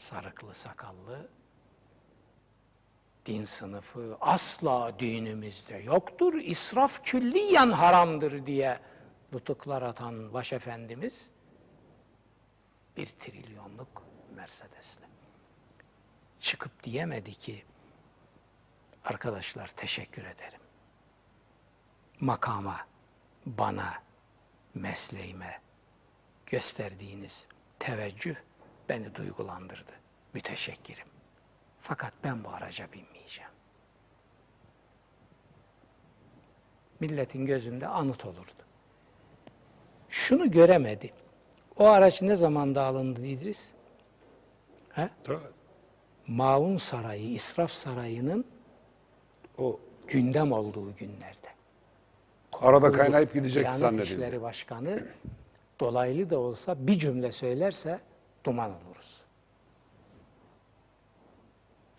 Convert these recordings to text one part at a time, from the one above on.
sarıklı sakallı din sınıfı asla dinimizde yoktur, israf külliyen haramdır diye nutuklar atan başefendimiz bir trilyonluk Mercedes'le çıkıp diyemedi ki arkadaşlar teşekkür ederim. Makama, bana, mesleğime gösterdiğiniz teveccüh beni duygulandırdı. Müteşekkirim. Fakat ben bu araca binmeyeceğim. Milletin gözünde anıt olurdu. Şunu göremedi. O araç ne zamanda alındı İdris? He? Maun Sarayı, İsraf Sarayı'nın O gündem olduğu günlerde. arada kaynayıp gidecek zannedildi. İşleri Başkanı dolaylı da olsa bir cümle söylerse duman oluruz.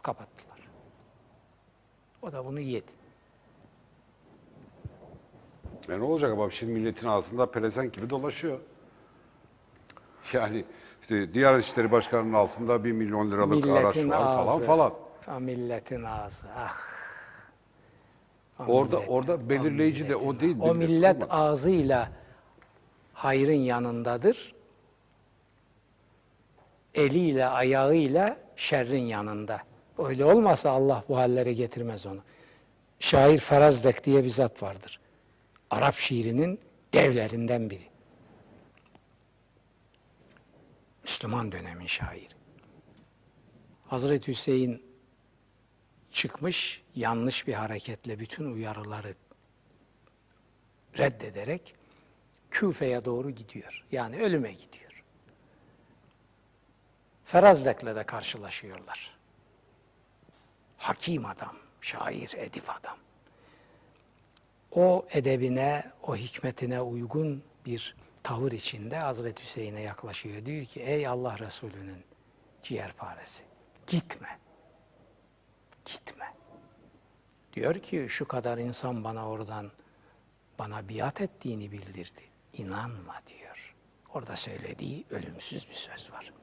Kapattılar. O da bunu yedi. E ne olacak ama şimdi milletin ağzında pelesenk gibi dolaşıyor. Yani işte Diyanet İşleri Başkanı'nın altında bir milyon liralık araç var falan ağzı, falan. Ha, milletin ağzı. Ah. O Orada millet- orada belirleyici de o milletin- değil. O millet olmak. ağzıyla hayrın yanındadır. Eliyle, ayağıyla şerrin yanında. Öyle olmasa Allah bu hallere getirmez onu. Şair Ferazdek diye bir zat vardır. Arap şiirinin devlerinden biri. Müslüman dönemin şairi. Hazreti Hüseyin çıkmış yanlış bir hareketle bütün uyarıları reddederek Küfe'ye doğru gidiyor. Yani ölüme gidiyor. Ferazdek'le de karşılaşıyorlar. Hakim adam, şair, edip adam. O edebine, o hikmetine uygun bir tavır içinde Hazreti Hüseyin'e yaklaşıyor. Diyor ki ey Allah Resulü'nün ciğerparesi gitme. Gitme. Diyor ki şu kadar insan bana oradan bana biat ettiğini bildirdi. İnanma diyor. Orada söylediği ölümsüz bir söz var.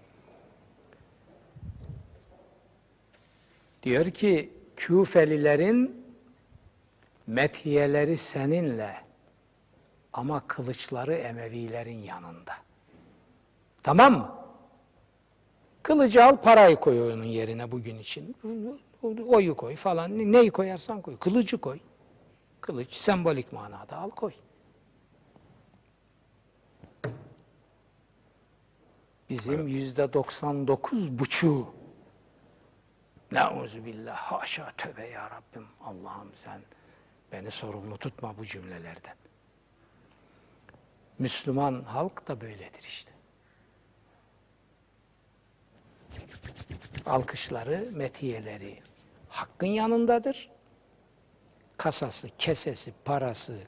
Diyor ki Küfelilerin methiyeleri seninle ama kılıçları Emevilerin yanında. Tamam mı? Kılıcı al parayı koy onun yerine bugün için. Oyu koy falan. Neyi koyarsan koy. Kılıcı koy. Kılıç sembolik manada al koy. Bizim yüzde 99 buçuğu Nauzu billah, haşa tövbe ya Rabbim. Allah'ım sen beni sorumlu tutma bu cümlelerden. Müslüman halk da böyledir işte. Alkışları, metiyeleri hakkın yanındadır. Kasası, kesesi, parası,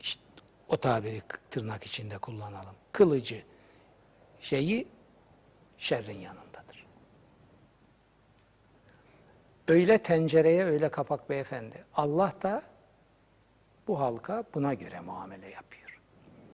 işte o tabiri tırnak içinde kullanalım. Kılıcı, şeyi şerrin yanındadır. Öyle tencereye öyle kapak beyefendi. Allah da bu halka buna göre muamele yapıyor.